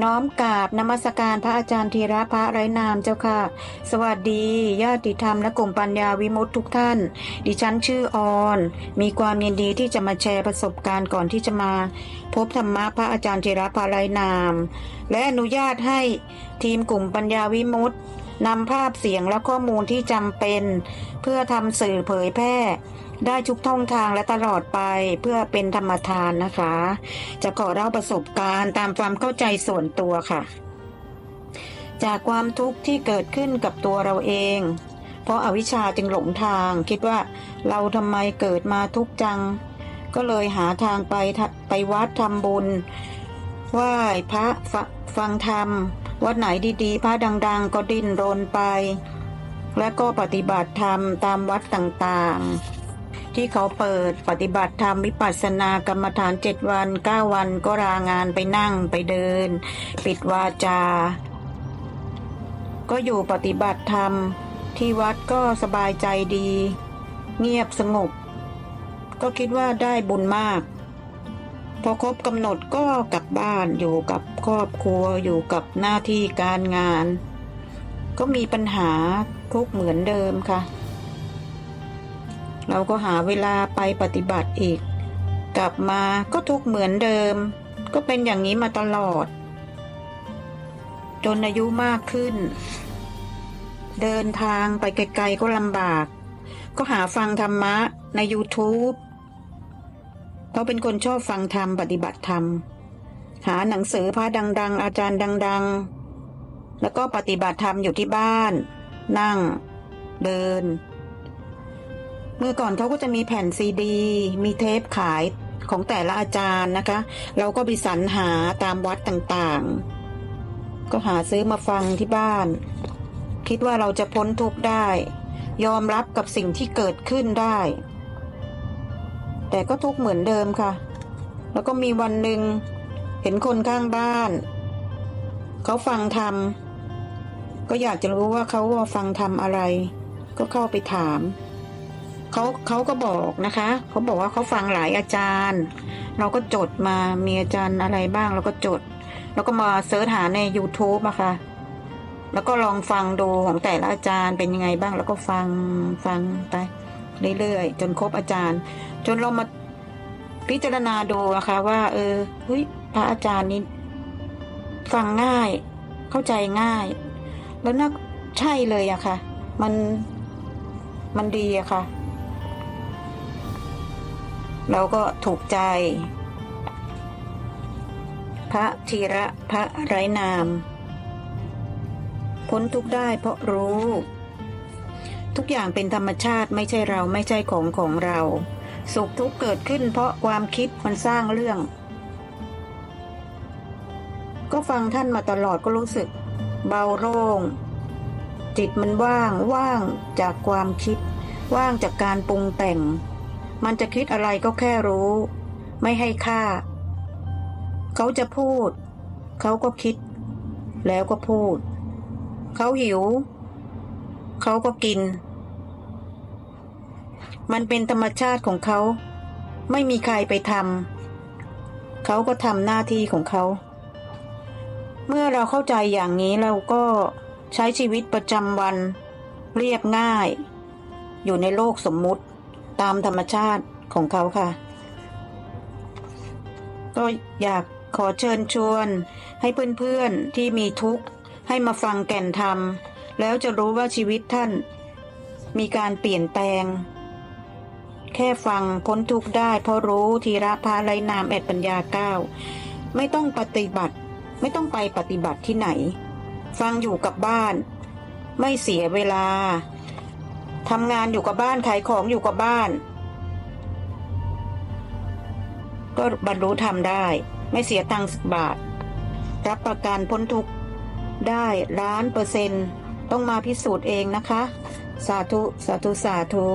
น้อมกราบนมัสการพระอาจารย์ธีระพระไรนามเจ้าค่ะ สวัสดีญาติธรรมและกลุ่มปัญญาวิมุตติทุกท่าน ดิฉันชื่อออน มีความยินดีที่จะมาแชร์ประสบการณ์ก่อนที่จะมา พบธรรมะพระอาจารย์ธีระพระไรนาม และอนุญาตให้ทีมกลุ่มปัญญาวิมุตตินำภาพเสียงและข้อมูลที่จำเป็น เพื่อทำสื่อเผยแพร่ ได้ทุกท่องทางและตลอดไปเพื่อเป็นธรรมทานนะคะ จะขอเล่าประสบการณ์ตามความเข้าใจส่วนตัวค่ะ จากความทุกข์ที่เกิดขึ้นกับตัวเราเอง เพราะอาวิชชาจึงหลงทาง คิดว่าเราทำไมเกิดมาทุกข์จัง ก็เลยหาทางไปทะไปวัดทำบุญไหว้พระฟฟังธรรม วัดไหนดีๆ พระดัง ๆ ก็ดิ้นรนไป และก็ปฏิบัติธรรมตามวัดต่างๆ ที่เขาเปิดปฏิบัติธรรมวิปัสสนากรรมฐานเจ็ดวันเก้าวันก็ลางานไปนั่งไปเดิน ปิดวาจา ก็อยู่ปฏิบัติธรรมที่วัดก็สบายใจดี เงียบสงบ ก็คิดว่าได้บุญมาก พอครบกำหนดก็กลับบ้านอยู่กับครอบครัวอยู่กับหน้าที่การงาน ก็มีปัญหาทุกเหมือนเดิมค่ะ เราก็หาเวลาไปปฏิบัติอีก กลับมาก็ทุกเหมือนเดิม ก็เป็นอย่างนี้มาตลอด จนอายุมากขึ้น เดินทางไปไกลๆก็ลำบาก ก็หาฟังธรรมะใน YouTube เพราะเป็นคนชอบฟังธรรมปฏิบัติธรรม หาหนังสือพระดัง ๆ อาจารย์ดัง ๆ แล้วก็ปฏิบัติธรรมอยู่ที่บ้าน นั่ง เดิน เมื่อก่อนเขาก็จะมีแผ่นซีดี มีเทปขายของแต่ละอาจารย์นะคะ เราก็ไปสรรหาตามวัดต่างๆ ก็หาซื้อมาฟังที่บ้าน คิดว่าเราจะพ้นทุกข์ได้ ยอมรับกับสิ่งที่เกิดขึ้นได้ แต่ก็ทุกข์เหมือนเดิมค่ะ แล้วก็มีวันหนึ่งเห็นคนข้างบ้าน เขาฟังธรรมก็อยากจะรู้ว่าเขาว่าฟังธรรมอะไร ก็เข้าไปถาม เขาเขาก็บอกนะคะเขาบอกว่าเขาฟังหลายอาจารย์ เราก็จดมามีอาจารย์อะไรบ้างเราก็จด แล้วก็มาเสิร์ชหาใน YouTube อะค่ะ แล้วก็ลองฟังดูของแต่ละอาจารย์เป็นยังไงบ้าง แล้วก็ฟังฟังไปเรื่อยๆจนครบอาจารย์ จนเรามาพิจารณาดูนะคะว่า เออเฮ้ยพระอาจารย์นี้ฟังง่าย เข้าใจง่าย แล้วน่าใช่เลยอะค่ะ มันมันดีอะค่ะ เราก็ถูกใจ พระธีระพระไร้นาม พ้นทุกได้เพราะรู้ ทุกอย่างเป็นธรรมชาติไม่ใช่เราไม่ใช่ของของเรา สุขทุกเกิดขึ้นเพราะความคิดมันสร้างเรื่อง ก็ฟังท่านมาตลอดก็รู้สึก เบาโล่งจิตมันว่างว่างจากความคิด ว่างจากการปรุงแต่ง มันจะคิดอะไรก็แค่รู้ ไม่ให้ค่า เขาจะพูด เขาก็คิด แล้วก็พูด เขาหิว เขาก็กิน มันเป็นธรรมชาติของเขา ไม่มีใครไปทำเขาก็ทำหน้าที่ของเขา เมื่อเราเข้าใจอย่างนี้เราก็ใช้ชีวิตประจำวัน เรียบง่าย อยู่ในโลกสมมุติ ตามธรรมชาติของเขาค่ะ ก็อยากขอเชิญชวนให้เพื่อนๆที่มีทุกข์ให้มาฟังแก่นธรรม แล้วจะรู้ว่าชีวิตท่าน มีการเปลี่ยนแปลง แค่ฟังพ้นทุกข์ได้ เพราะรู้ทีระพาไรนามแอดปัญญาเก้าไม่ต้องปฏิบัติไม่ต้องไปปฏิบัติที่ไหน ฟังอยู่กับบ้าน ไม่เสียเวลา ทำงานอยู่กับบ้านขายของอยู่กับบ้าน ก็บรรลุธรรมได้ ไม่เสียตังค์สักบาท รับประกันพ้นทุกข์ได้ล้านเปอร์เซ็นต์ต้องมาพิสูจน์เองนะคะ สาธุ สาธุ สาธุ